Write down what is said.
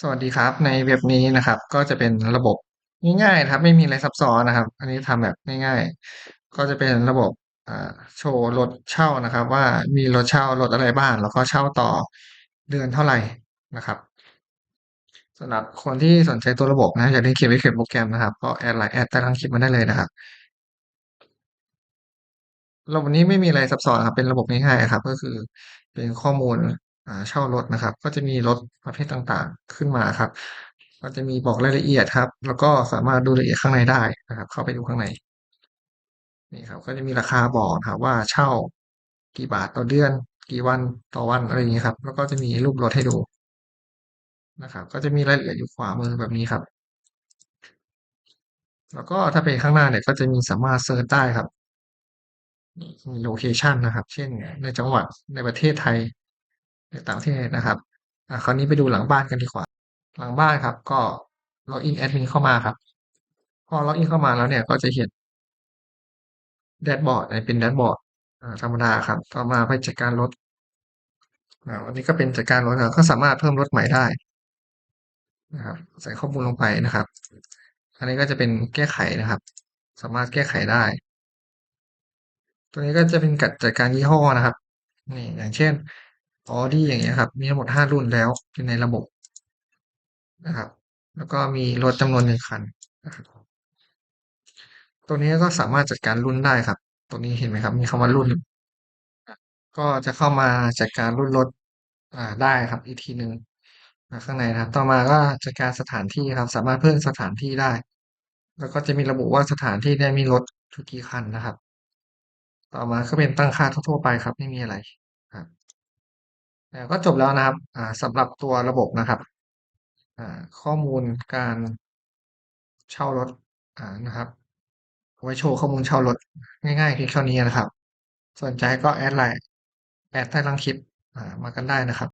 สวัสดีครับ ในเว็บนี้นะครับ ก็จะเป็นระบบง่ายๆครับ ไม่มีอะไรซับซ้อนนะครับ อันนี้ทำแบบง่ายๆ ก็จะเป็นระบบโชว์รถเช่านะครับ ว่ามีรถเช่ารถอะไรบ้างแล้วก็เช่าต่อเดือนเท่าไหร่นะครับสำหรับคนที่สนใจตัวระบบนะอยากได้เขียนไว้เขียนโปรแกรมนะครับ ก็แอดไลน์แอดใต้ล่างคลิปมาได้เลยนะครับระบบนี้ไม่มีอะไรซับซ้อนครับเป็นระบบง่ายๆครับ ก็คือเป็นข้อมูล เช่ารถนะครับ ก็จะมีรถประเภทต่างๆขึ้นมาครับ ก็จะมีบอกรายละเอียดครับ แล้วก็สามารถดูรายละเอียดข้างในได้นะครับ เข้าไปดูข้างในนี่ครับ ก็จะมีราคาบอกครับว่าเช่ากี่บาทต่อเดือน กี่วันต่อวันอะไรอย่างงี้ครับ แล้วก็จะมีรูปรถให้ดูนะครับ ก็จะมีรายละเอียดอยู่ขวามือแบบนี้ครับ แล้วก็ถ้าเป็นข้างหน้าเนี่ยก็จะมีสามารถเซิร์ชได้ครับมีโลเคชันนะครับ เช่นในจังหวัดในประเทศไทย ในต่างประเทศนะครับอ่าคราวนี้ไปดูหลังบ้านกันดีกว่า หลังบ้านครับ ก็ล็อกอินแอดมินเข้ามาครับ พอล็อกอินเข้ามาแล้วเนี่ยก็จะเห็นแดชบอร์ดเป็นแดชบอร์ดธรรมดาครับ ต่อมาไปจัดการรถอ่าวันนี้ก็เป็นจัดการรถนะก็สามารถเพิ่มรถใหม่ได้นะครับ ใส่ข้อมูลลงไปนะครับ อันนี้ก็จะเป็นแก้ไขนะครับ สามารถแก้ไขได้ ตัวนี้ก็จะเป็นกัดจัดการยี่ห้อนะครับ นี่อย่างเช่น Audi อย่างเงี้ยครับ มีทั้งหมด5รุ่นแล้วอยู่ในระบบนะครับ แล้วก็มีรถจำนวน1คันนะครับตัวนี้ก็สามารถจัดการรุ่นได้ครับตรงนี้เห็นไหมครับ มีคำว่ารุ่น ก็จะเข้ามาจัดการรุ่นรถอ่าได้ครับ อีกทีหนึ่งอ่าข้างในนะครับ ต่อมาก็จัดการสถานที่ครับ สามารถเพิ่มสถานที่ได้ แล้วก็จะมีระบุว่าสถานที่เนี้มีรถอยู่กี่คันนะครับ ต่อมาก็เป็นตั้งค่าทั่วไปครับ ไม่มีอะไรครับ ก็จบแล้วนะครับอ่าสำหรับตัวระบบนะครับอ่าข้อมูลการเช่ารถอ่านะครับเอาไว้โชว์ข้อมูลเช่ารถง่ายๆเพียงเท่านี้นะครับ สนใจก็แอดไลน์แอดใต้ล่างคลิปอ่ามากันได้นะครับ